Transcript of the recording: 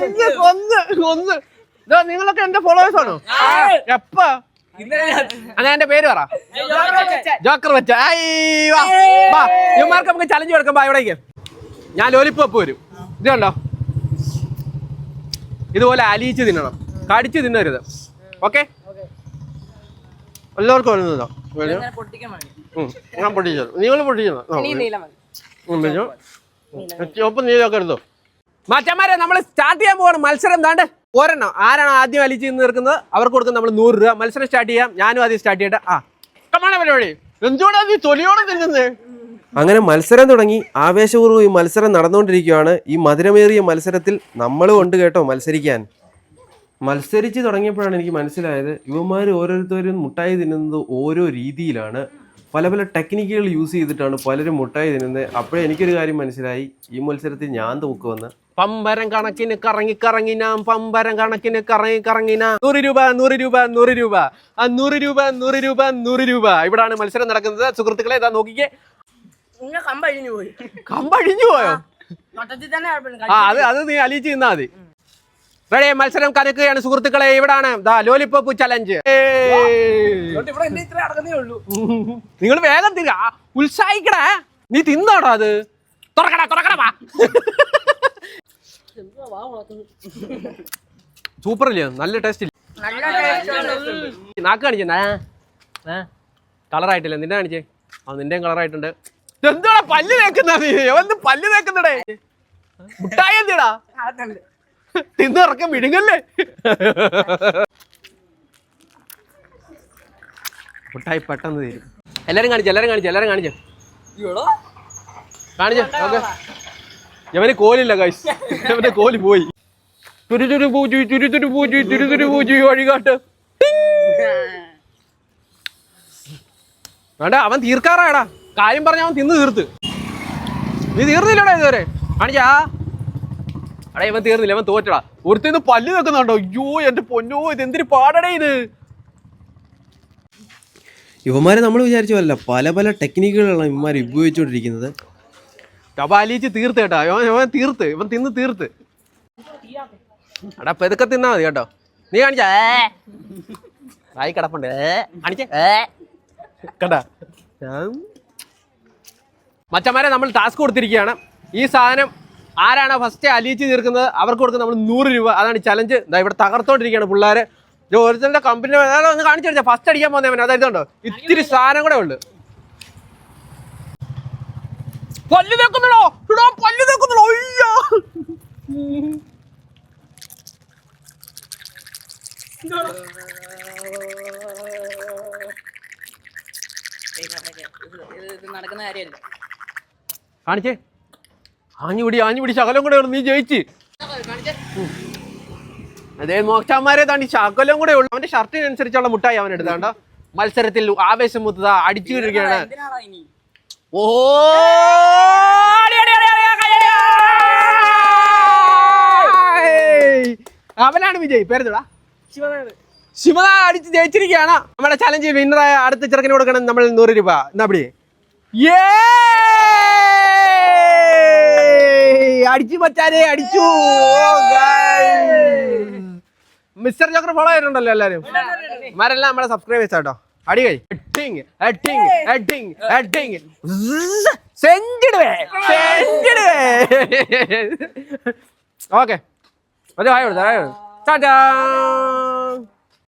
കൊന്ന് കൊന്ന് കൊന്ന്. ഇതാ നിങ്ങളൊക്കെ എന്റെ ഫോളോവേഴ്സ് ആണോ? എപ്പ? അങ്ങനെ എന്റെ പേര് പറ. ജോക്കർ വെച്ച. ഇവന്മാർക്ക് നമുക്ക് ചലഞ്ച് കൊടുക്കുമ്പോ ബാ ഇവിടേക്ക്. ഞാൻ ലോലിപ്പോപ്പ് വരും. ഇത് കണ്ടോ? ഇതുപോലെ അലിയിച്ച് തിന്നണം. കടിച്ച് തിന്നരുത്. ഓക്കെ എല്ലാവർക്കും വരുന്നതോ ഞാൻ പൊട്ടിച്ചു നിങ്ങൾ പൊട്ടിച്ചോ ചുവപ്പ് നീലൊക്കെ എടുത്തോ? മറ്റന്മാരെ നമ്മൾ സ്റ്റാർട്ട് ചെയ്യാൻ പോകുന്ന മത്സരം താണ്ട് ഒരെണ്ണം. ആരാണ് ആദ്യം അലിച്ച് നിൽക്കുന്നത്? അവർക്ക് കൊടുക്കും നമ്മൾ നൂറ് രൂപ. മത്സരം സ്റ്റാർട്ട് ചെയ്യാം. ഞാനും ആദ്യം സ്റ്റാർട്ട് ചെയ്യട്ടെ. ആ. കമാണ് പരിപാടി എന്തുകൊണ്ടാ നീ തൊലിയോടെ തിന്നുന്നത് അങ്ങനെ മത്സരം തുടങ്ങി. ആവേശപൂർവം ഈ മത്സരം നടന്നുകൊണ്ടിരിക്കുകയാണ്. ഈ മധുരമേറിയ മത്സരത്തിൽ നമ്മളും ഉണ്ട് കേട്ടോ മത്സരിക്കാൻ. മത്സരിച്ച് തുടങ്ങിയപ്പോഴാണ് എനിക്ക് മനസ്സിലായത്. ഇവന്മാർ ഓരോരുത്തരും മുട്ടായി തിന്നുന്നത് ഓരോ രീതിയിലാണ്. പല പല ടെക്നിക്കുകൾ യൂസ് ചെയ്തിട്ടാണ് പലരും മുട്ടായി തിന്നുന്നത്. അപ്പോഴേ എനിക്കൊരു കാര്യം മനസ്സിലായി. ഈ മത്സരത്തിൽ ഞാൻ തോക്കുമെന്ന് പമ്പരം കണക്കിന് കറങ്ങി കറങ്ങിന പമ്പരം കണക്കിന് കറങ്ങി കറങ്ങിനാ നൂറ് രൂപ നൂറ് രൂപ നൂറ് രൂപ. ആ നൂറ് രൂപ നൂറ് രൂപ നൂറ് രൂപ. ഇവിടാണ് മത്സരം നടക്കുന്നത്. സുഹൃത്തുക്കളെ ഇതാ നോക്കിക്കേ. കമ്പഴിഞ്ഞു പോയി. കമ്പഴിഞ്ഞു പോയോ. ആ അത് അത് നീ അലിയിച്ച് നിന്നാ മതി. റെഡി മത്സരം കനക്കുകയാണ് സുഹൃത്തുക്കളെ. ഇവിടാണ്. ലോലിപ്പോപ്പ് ചലഞ്ച് നിങ്ങൾ വേഗം തിരിക ഉത്സാഹിക്കണേ നീ തിന്നോടോ അത്. തുറക്കടാ തുറക്കടാ സൂപ്പർ അല്ലേ നല്ല ടേസ്റ്റ് നാക്ക് കാണിച്ചേ കളറായിട്ടില്ല നിന്നെ കാണിച്ചേ. ആ നിന്റെയും കളറായിട്ടുണ്ട് എന്താണ് പല്ല് തേക്കുന്ന നീ? എന്ത് പല്ല് തേക്കുന്നടേ. മുട്ടായി എന്തിടാ? തിന്നിറക്കം വിഴുങ്ങല്ലേ? മുട്ടായി പെട്ടെന്ന് തരും. എല്ലാരും കാണിച്ചു എല്ലാരും കാണിച്ചു എല്ലാരും കാണിച്ചു. കാണിച്ചു ഓക്കെ ഇവന് കോലില്ല കൈസ് ഇവന്റെ കോലി പോയി. തുരുതുരു പൂജി തുരുതുരു പൂജി തുരുതുരു പൂജി വഴികാട്ട്. വേണ്ട അവൻ തീർക്കാറാടാ കാര്യം പറഞ്ഞ അവൻ തിന്ന് തീർത്ത്. നീ തീർന്നില്ലടാ ഇതുവരെ. കാണിച്ചാ അടാ ഇവൻ തീർന്നില്ല ഇവൻ തോറ്റടാ. ഒരുത്തിന്ന് പല്ല് നിൽക്കുന്നുണ്ടോ അയ്യോ എന്റെ പൊന്നോ ഇത് എന്തിനു പാടടേ ഇത്? ഇവന്മാരെ നമ്മൾ വിചാരിച്ചു പല പല ടെക്നിക്കുകളാണ് ഇവന്മാർ ഉപയോഗിച്ചുകൊണ്ടിരിക്കുന്നത്. ടബാലിച്ച് തീർത്ത് കേട്ടോ. ഇവൻ തീർത്ത്. ഇവൻ തിന്ന് തീർത്ത്. എടാ പെതുക്കെ തിന്നാ മതി കേട്ടോ. നീ കാണിച്ചാ? ആയി കിടപ്പുണ്ട്. ഏ. കാണിച്ചേ. കണ്ടാ? മച്ചന്മാരെ നമ്മൾ ടാസ്ക് കൊടുത്തിരിക്കുകയാണ്. ഈ സാധനം ആരാണ് ഫസ്റ്റ് അലിയിച്ച് തീർക്കുന്നത്? അവർക്ക് കൊടുക്കുന്ന നമ്മൾ നൂറ് രൂപ. അതാണ് ചലഞ്ച് ഇതാ ഇവിടെ തകർത്തോണ്ടിരിക്കുകയാണ് പിള്ളേർ ഒരു ഓരോരുത്തരുടെ കമ്പനി ഒന്ന് കാണിച്ചു ഫസ്റ്റ് അടിക്കാൻ പോകുന്നവൻ അതായത് ഉണ്ടോ ഇത്തിരി സാധനം കൂടെ ഉണ്ട് പല്ല് തേക്കുന്നുണ്ടോ? ഇടോ പല്ല് തേക്കുന്നുണ്ടോ? അയ്യോ. നടക്കുന്ന കാര്യമല്ല. കാണിച്ചേ. ആഞ്ഞുപിടി ആഞ്ഞുപിടി ശകലം കൂടെ ഉള്ളു നീ ജയിച്ച്. അതേ മോക്ഷന്മാരെ താണ്ടി ശകലം കൂടെ ഉള്ളു. അവന്റെ ഷർട്ടിനനുസരിച്ചുള്ള മുട്ടായി അവൻ എടുത്താണ്ടോ മത്സരത്തിൽ ആവേശം മുത്തത അടിച്ചു ഇനി? ഓ. അവനാണ് വിജയ്. പേരെന്താ ശിവന അടിച്ച് ജയിച്ചിരിക്കുകയാണ്. നമ്മുടെ ചലഞ്ച് വിന്നറായ അടുത്ത ചെറുക്കിന് കൊടുക്കണം. നമ്മൾ നൂറ് രൂപ. എന്നാ പിടി? അടിച്ചു പറ്റാരെ അടിച്ചു. മിസ്റ്റർ ജോക്കർ ഫോളോ ചെയ്തിട്ടുണ്ടല്ലോ എല്ലാരും മാരെല്ലാം നമ്മളെ സബ്സ്ക്രൈബ് ചെയ്തോ അടി കൈ ഹെഡിങ് ഹെഡിങ് ഹെഡിങ് ഹെഡിങ് സെഞ്ചിടുവേ സെഞ്ചിടുവേ ഓക്കെ അത് ആയോട് ആയോട് ടാറ്റാ